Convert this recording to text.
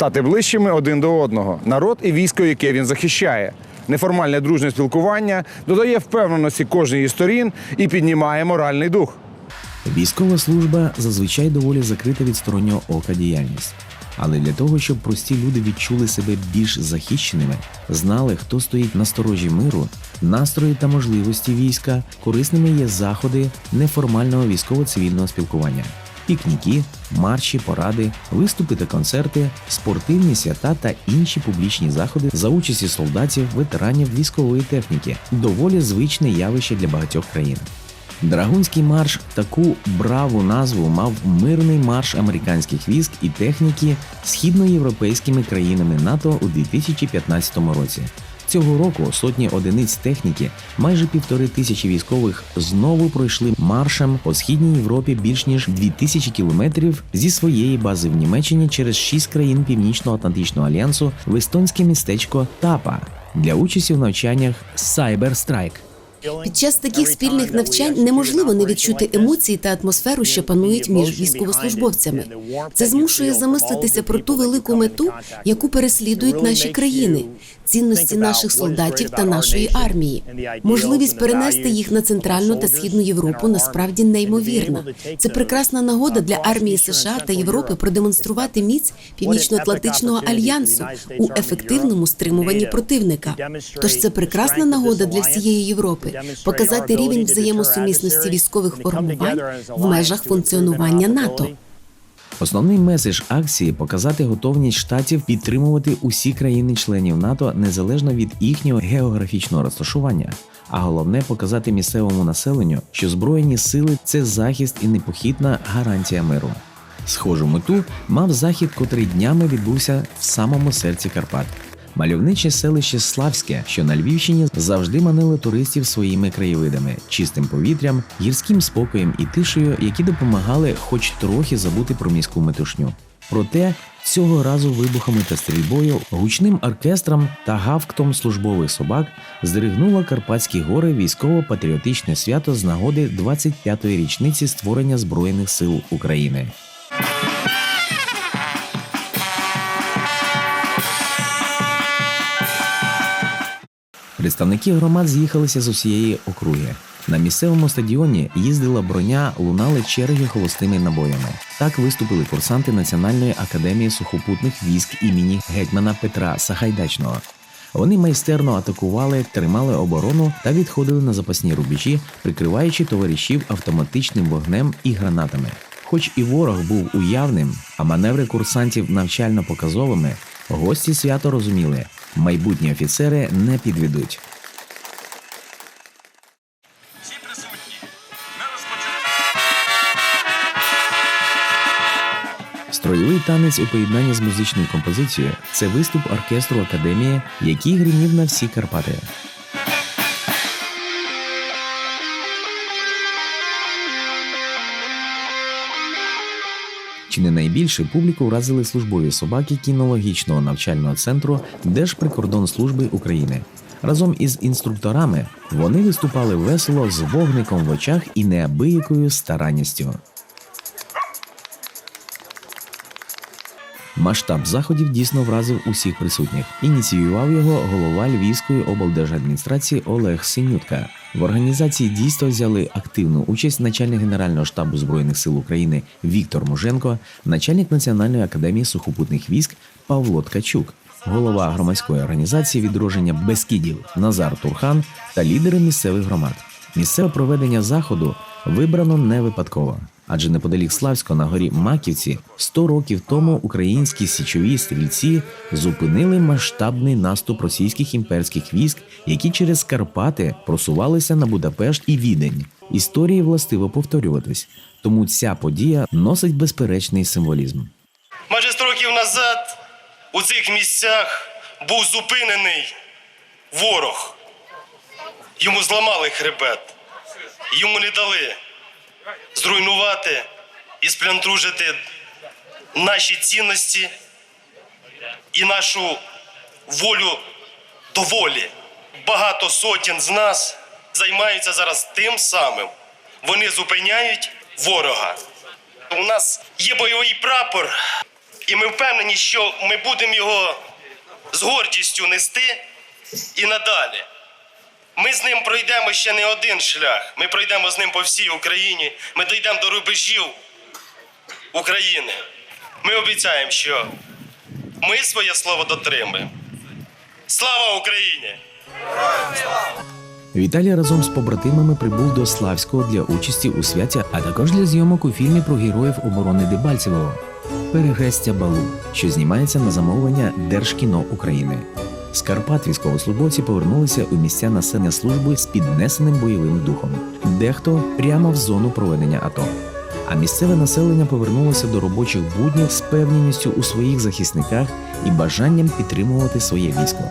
стати ближчими один до одного. Народ і військо, яке він захищає. Неформальне дружнє спілкування додає впевненості кожній із сторін і піднімає моральний дух. Військова служба зазвичай доволі закрита від стороннього ока діяльність. Але для того, щоб прості люди відчули себе більш захищеними, знали, хто стоїть на сторожі миру, настрої та можливості війська, корисними є заходи неформального військово-цивільного спілкування. Пікніки, марші, поради, виступи та концерти, спортивні свята та інші публічні заходи за участі солдатів, ветеранів військової техніки доволі звичне явище для багатьох країн. Драгунський марш таку браву назву мав мирний марш американських військ і техніки східноєвропейськими країнами НАТО у 2015 році. Цього року сотні одиниць техніки, майже півтори тисячі військових знову пройшли маршем по східній Європі більш ніж 2000 кілометрів зі своєї бази в Німеччині через шість країн Північно-Атлантичного альянсу в естонське містечко Тапа для участі в навчаннях Cyber Strike. Під час таких спільних навчань неможливо не відчути емоції та атмосферу, що панують між військовослужбовцями. Це змушує замислитися про ту велику мету, яку переслідують наші країни, цінності наших солдатів та нашої армії. Можливість перенести їх на центральну та східну Європу насправді неймовірна. Це прекрасна нагода для армії США та Європи продемонструвати міць Північно-Атлантичного альянсу у ефективному стримуванні противника. Тож це прекрасна нагода для всієї Європи показати рівень взаємосумісності військових формувань в межах функціонування НАТО. Основний меседж акції показати готовність штатів підтримувати усі країни-членів НАТО незалежно від їхнього географічного розташування. А головне показати місцевому населенню, що збройні сили це захист і непохитна гарантія миру. Схожу мету мав захід, котрий днями відбувся в самому серці Карпат. Мальовниче селище Славське, що на Львівщині завжди манило туристів своїми краєвидами, чистим повітрям, гірським спокоєм і тишею, які допомагали хоч трохи забути про міську метушню. Проте цього разу вибухами та стрільбою, гучним оркестром та гавктом службових собак здригнуло Карпатські гори військово-патріотичне свято з нагоди 25-ї річниці створення Збройних сил України. Представники громад з'їхалися з усієї округи. На місцевому стадіоні їздила броня, лунали черги холостими набоями. Так виступили курсанти Національної академії сухопутних військ імені гетьмана Петра Сахайдачного. Вони майстерно атакували, тримали оборону та відходили на запасні рубежі, прикриваючи товаришів автоматичним вогнем і гранатами. Хоч і ворог був уявним, а маневри курсантів навчально показовими, гості свято розуміли, майбутні офіцери не підведуть. Строєвий танець у поєднанні з музичною композицією це виступ оркестру академії, який гримів на всі Карпати. Чи не найбільше публіку вразили службові собаки кінологічного навчального центру Держприкордонслужби України. Разом із інструкторами вони виступали весело з вогником в очах і неабиякою старанністю. Масштаб заходів дійсно вразив усіх присутніх. Ініціював його голова Львівської облдержадміністрації Олег Синютка. В організації дійства взяли активну участь начальник Генерального штабу збройних сил України Віктор Муженко, начальник Національної академії сухопутних військ Павло Ткачук, голова громадської організації відродження Бескідів Назар Турхан та лідери місцевих громад. Місцеве проведення заходу вибрано не випадково, адже неподалік Славського на горі Маківці 100 років тому українські січові стрільці зупинили масштабний наступ російських імперських військ, які через Карпати просувалися на Будапешт і Відень. Історії властиво повторюватись, тому ця подія носить безперечний символізм. Майже 100 років назад у цих місцях був зупинений ворог. Йому зламали хребет. Йому не дали зруйнувати і сплянтружити наші цінності і нашу волю до волі. Багато сотень з нас займаються зараз тим самим. Вони зупиняють ворога. У нас є бойовий прапор, І ми впевнені, що ми будемо його з гордістю нести і надалі. Ми з ним пройдемо ще не один шлях. Ми пройдемо з ним по всій Україні. Ми дійдемо до рубежів України. Ми обіцяємо, що ми своє слово дотримаємо. Слава Україні! Віталій разом з побратимами прибув до Славського для участі у святі, а також для зйомок у фільмі про героїв оборони Дебальцевого Перехрестя Балу, що знімається на замовлення Держкіно України. З Карпат військовослужбовці повернулися у місця населення служби з піднесеним бойовим духом, дехто прямо в зону проведення АТО. А місцеве населення повернулося до робочих буднів з певністю у своїх захисниках і бажанням підтримувати своє військо.